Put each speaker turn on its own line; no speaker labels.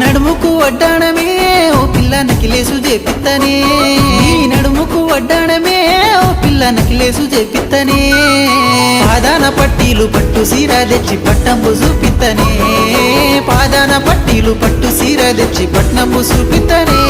నడుముకు వడ్డాణమే ఓ పిల్ల నకిలేసు చేపిత్తనే. నడుముకు వడ్డాణమే ఓ పిల్ల నకిలేసు చేపిత్తనే. పాదాన పట్టీలు పట్టు సీర తెచ్చి పట్టంబు చూపిత్తనే. పాదాన పట్టీలు పట్టు సీర తెచ్చి పట్నంబు చూపిత్తనే.